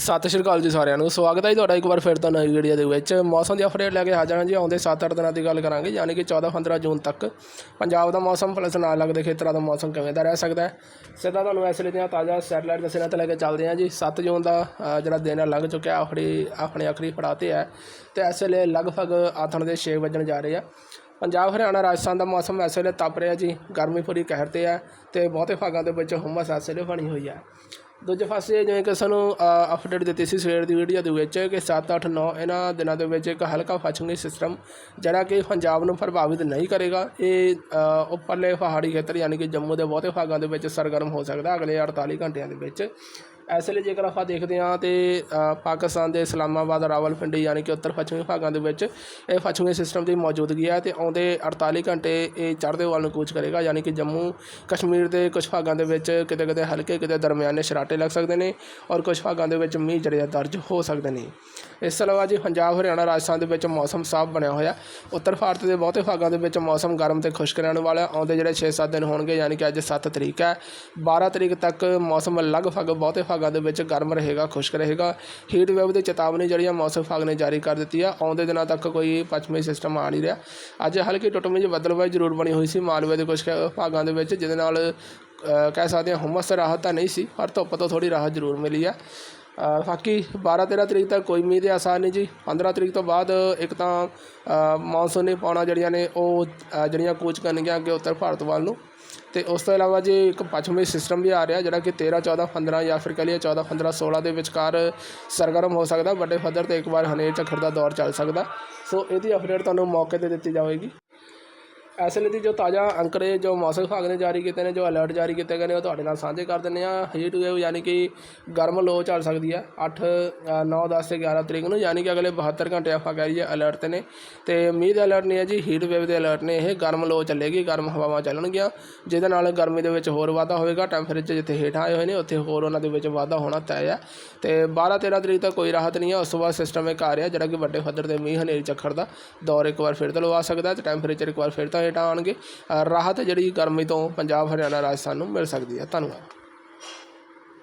ਸਤਿ ਸ਼੍ਰੀ ਅਕਾਲ ਜੀ ਸਾਰਿਆਂ ਨੂੰ, ਸਵਾਗਤ ਹੈ ਜੀ ਤੁਹਾਡਾ ਇੱਕ ਵਾਰ ਫਿਰ ਤੋਂ ਨਵੀਂ ਵੀਡੀਓ ਦੇ ਵਿੱਚ। ਮੌਸਮ ਦੀ ਅਪਡੇਟ ਲੈ ਕੇ ਹਾਜ਼ਰ ਹਾਂ ਜੀ, ਆਉਂਦੇ 7-8 ਦਿਨਾਂ ਦੀ ਗੱਲ ਕਰਾਂਗੇ, ਯਾਨੀ ਕਿ 14-15 ਜੂਨ ਤੱਕ। ਪੰਜਾਬ ਦਾ ਮੌਸਮ ਪਲਸ ਨਾਲ ਲੱਗਦੇ, ਖੇਤਰਾਂ ਦਾ ਮੌਸਮ ਕਿਵੇਂ ਦਾ ਰਹਿ ਸਕਦਾ ਹੈ? ਸਿੱਧਾ ਤੁਹਾਨੂੰ ਇਸ ਲਈ ਦੀਆਂ ਤਾਜ਼ਾ ਸੈਟਲਾਈਟ ਦੱਸਣਾ ਤੇ ਲੈ ਕੇ ਚੱਲਦੇ ਹਾਂ ਜੀ। 7 ਜੂਨ ਦਾ ਜਿਹੜਾ ਦਿਨ ਹੈ, ਲੰਘ ਚੁੱਕਿਆ, ਆਖਰੀ, ਆਪਣੇ ਆਖਰੀ ਪੜਾਅ ਤੇ ਹੈ। ਤੇ ਇਸ ਵੇਲੇ ਲਗਭਗ ਆਥਣ ਦੇ 6 ਵਜਣ ਜਾ ਰਹੇ ਆ। ਪੰਜਾਬ, ਹਰਿਆਣਾ, ਰਾਜਸਥਾਨ ਦਾ ਮੌਸਮ ਇਸ ਵੇਲੇ ਤਪ ਰਿਹਾ ਜੀ। ਗਰਮੀ ਪੂਰੀ ਕਹਿਰ ਤੇ ਹੈ ਤੇ ਬਹੁਤੇ ਭਾਗਾਂ ਦੇ ਵਿੱਚ ਹੁਮਸ ਇਸ ਵੇਲੇ ਬਣੀ ਹੋਈ ਹੈ। ਦੂਜੇ ਪਾਸੇ ਜਿਵੇਂ ਕਿ ਸਾਨੂੰ ਅਪਡੇਟ ਦਿੱਤੀ ਸੀ ਸਵੇਰ ਦੀ ਵੀਡੀਓ ਦੇ ਵਿੱਚ ਕਿ 7 8 9 ਇਹਨਾਂ ਦਿਨਾਂ ਦੇ ਵਿੱਚ ਇੱਕ ਹਲਕਾ ਫਚੂਗੀ ਸਿਸਟਮ ਜਿਹੜਾ ਕਿ ਪੰਜਾਬ ਨੂੰ ਪ੍ਰਭਾਵਿਤ ਨਹੀਂ ਕਰੇਗਾ। ਇਹ ਉੱਪਰਲੇ ਪਹਾੜੀ ਖੇਤਰ ਯਾਨੀ ਕਿ ਜੰਮੂ ਦੇ ਬਹੁਤੇ ਭਾਗਾਂ ਦੇ ਵਿੱਚ ਸਰਗਰਮ ਹੋ ਸਕਦਾ ਅਗਲੇ 48 ਘੰਟਿਆਂ ਦੇ ਵਿੱਚ। ਇਸ ਲਈ ਜੇਕਰ ਆਪਾਂ ਦੇਖਦੇ ਹਾਂ ਤੇ ਪਾਕਿਸਤਾਨ ਦੇ ਇਸਲਾਮਾਬਾਦ ਰਾਵਲਪਿੰਡੀ ਯਾਨੀ ਕਿ ਉੱਤਰ ਪੱਛਮੀ ਭਾਗਾਂ ਦੇ ਵਿੱਚ ਇਹ ਪੱਛਮੀ ਸਿਸਟਮ ਦੀ ਮੌਜੂਦਗੀ ਹੈ ਤੇ ਆਉਂਦੇ 48 ਘੰਟੇ ਇਹ ਚੜ੍ਹਦੇ ਵੱਲ ਨੂੰ ਕੂਚ ਕਰੇਗਾ ਯਾਨੀ ਕਿ ਜੰਮੂ ਕਸ਼ਮੀਰ ਦੇ ਕੁਝ ਭਾਗਾਂ ਦੇ ਵਿੱਚ ਕਿਤੇ ਕਿਤੇ ਹਲਕੇ ਕਿਤੇ ਦਰਮਿਆਨੇ ਸ਼ਰਾਟੇ ਲੱਗ ਸਕਦੇ ਨੇ ਔਰ ਕੁਝ ਭਾਗਾਂ ਦੇ ਵਿੱਚ ਮੀਂਹ ਜਿਹੜੇ ਦਰਜ ਹੋ ਸਕਦੇ ਨੇ। ਇਸ ਤੋਂ ਇਲਾਵਾ ਜੀ ਪੰਜਾਬ, ਹਰਿਆਣਾ, ਰਾਜਸਥਾਨ ਦੇ ਵਿੱਚ ਮੌਸਮ ਸਾਫ਼ ਬਣਿਆ ਹੋਇਆ। ਉੱਤਰ ਭਾਰਤ ਦੇ ਬਹੁਤੇ ਭਾਗਾਂ ਦੇ ਵਿੱਚ ਮੌਸਮ ਗਰਮ ਤੇ ਖੁਸ਼ਕ ਰਹਿਣ ਵਾਲਾ ਆਉਂਦੇ ਜਿਹੜੇ 6-7 ਦਿਨ ਹੋਣਗੇ ਯਾਨੀ ਕਿ ਅੱਜ 7 ਤਰੀਕ ਹੈ। 12 ਤਰੀਕ ਤੱਕ ਮੌਸਮ ਲਗਭਗ ਬਹੁਤੇ ਭਾਗ ਭਾਗਾਂ ਦੇ ਵਿੱਚ ਗਰਮ ਰਹੇਗਾ, ਖੁਸ਼ਕ ਰਹੇਗਾ। ਹੀਟ ਵੇਵ ਦੀ ਚੇਤਾਵਨੀ ਜਿਹੜੀ ਆ ਮੌਸਮ ਵਿਭਾਗ ਨੇ ਜਾਰੀ ਕਰ ਦਿੱਤੀ ਆ, ਆਉਂਦੇ ਦਿਨਾਂ ਤੱਕ ਕੋਈ ਪੱਛਮੀ ਸਿਸਟਮ ਆ ਨਹੀਂ ਰਿਹਾ। ਅੱਜ ਹਲਕੀ ਟੁੱਟਵੀਂ ਜਿਹੀ ਬੱਦਲਬਾਈ ਜ਼ਰੂਰ ਬਣੀ ਹੋਈ ਸੀ, ਮਾਲਵੇ ਦੇ ਕੁਝ ਕੁ ਭਾਗਾਂ ਦੇ ਵਿੱਚ, ਜਿਹਦੇ ਨਾਲ ਕਹਿ ਸਕਦੇ ਹਾਂ, ਹੁਮਸ ਰਾਹਤ ਤਾਂ ਨਹੀਂ ਸੀ, ਪਰ ਧੁੱਪ ਤੋਂ ਥੋੜੀ ਰਾਹਤ ਜ਼ਰੂਰ ਮਿਲੀ ਆ। ਬਾਕੀ 12-13 ਤਰੀਕ ਤੱਕ ਕੋਈ ਮੀਂਹ ਦੇ ਆਸਾਰ ਨਹੀਂ ਜੀ। 15 ਤਰੀਕ ਤੋਂ ਬਾਅਦ ਇੱਕ ਤਾਂ ਅ, ਮੌਨਸੂਨੀ ਪੌਣਾ ਜਿਹੜੀਆਂ ਨੇ ਉਹ ਜਿਹੜੀਆਂ ਕੂਚ ਕਰਨਗੀਆਂ ਅੱਗੇ ਉੱਤਰ ਭਾਰਤ ਵੱਲ ਨੂੰ। ਤੇ ਉਸ ਤੋਂ ਇਲਾਵਾ ਜੀ ਇੱਕ ਪੱਛਮੀ ਸਿਸਟਮ ਵੀ ਆ ਰਿਹਾ ਜਿਹੜਾ ਕਿ 13 14 15 ਜਾਂ ਫਿਰ ਕਹ ਲਈਏ 14 15 16 ਦੇ ਵਿਚਕਾਰ ਸਰਗਰਮ ਹੋ ਸਕਦਾ ਵੱਡੇ ਪੱਧਰ ਤੇ ਇੱਕ ਵਾਰ ਹਨੇਰ ਝੱਖੜ ਦਾ ਦੌਰ ਚੱਲ ਸਕਦਾ। ਸੋ ਇਹਦੀ ਅਪਡੇਟ ਤੁਹਾਨੂੰ ਮੌਕੇ ਤੇ ਦਿੱਤੀ ਜਾਵੇਗੀ। ਇਸ ਲਈ ਦੀ ਜੋ ਤਾਜ਼ਾ ਅੰਕੜੇ, ਜੋ ਮੌਸਮ ਵਿਭਾਗ ਨੇ ਜਾਰੀ ਕੀਤੇ ਨੇ, ਜੋ ਅਲਰਟ ਜਾਰੀ ਕੀਤੇ ਗਏ ਨੇ, ਉਹ ਤੁਹਾਡੇ ਨਾਲ ਸਾਂਝੇ ਕਰ ਦਿੰਦੇ ਆ ਹੀਟ ਵੇਵ ਯਾਨੀ ਕਿ ਗਰਮ ਲੋ ਚੱਲ ਸਕਦੀ ਹੈ। 8 9 10 ਤੇ 11 ਤਰੀਕ ਨੂੰ, ਯਾਨੀ ਕਿ ਅਗਲੇ 72 ਘੰਟੇ ਆਪਾਂ ਕਹਿ ਲਈਏ ਅਲਰਟ ਤੇ ਨੇ। ਤੇ ਮੀਂਹ ਦੇ ਅਲਰਟ ਨਹੀਂ ਹੈ ਜੀ ਹੀਟ ਵੇਵ ਦੇ ਅਲਰਟ ਨੇ, ਇਹ ਗਰਮ ਲੋ ਚੱਲੇਗੀ, ਗਰਮ ਹਵਾਵਾਂ ਚੱਲਣਗੀਆਂ। ਜਿਹਦੇ ਨਾਲ ਗਰਮੀ ਦੇ ਵਿੱਚ ਹੋਰ ਵਾਧਾ ਹੋਵੇਗਾ। ਟੈਂਪਰੇਚਰ ਜਿੱਥੇ ਹੇਠ ਆਏ ਹੋਏ ਨੇ, ਉੱਥੇ ਹੋਰ ਉਹਨਾਂ ਦੇ ਵਿੱਚ ਵਾਧਾ ਹੋਣਾ ਤੈਅ ਹੈ। ਤੇ 12 13 ਤਰੀਕ ਤੱਕ ਕੋਈ ਰਾਹਤ ਨਹੀਂ ਹੈ। ਉਸ ਤੋਂ ਬਾਅਦ ਸਿਸਟਮ ਇੱਕ ਆ ਰਿਹਾ, ਜਿਹੜਾ ਕਿ ਵੱਡੇ ਪੱਧਰ ਤੇ ਮੀਂਹ ਹਨੇਰੀ ਚੱਖੜ ਦਾ ਦੌਰ ਇੱਕ ਵਾਰ ਫਿਰ ਤੋਂ ਲਵਾ ਸਕਦਾ ਹੈ। ਤੇ ਟੈਂਪਰੇਚਰ ਇੱਕ ਵਾਰ ਫਿਰ ਤੋਂ ਹੇਠਾਂ ਆਉਣਗੇ। ਰਾਹਤ ਜਿਹੜੀ ਗਰਮੀ ਤੋਂ ਪੰਜਾਬ ਹਰਿਆਣਾ ਰਾਜਸਥਾਨ ਨੂੰ ਮਿਲ ਸਕਦੀ ਹੈ। ਧੰਨਵਾਦ।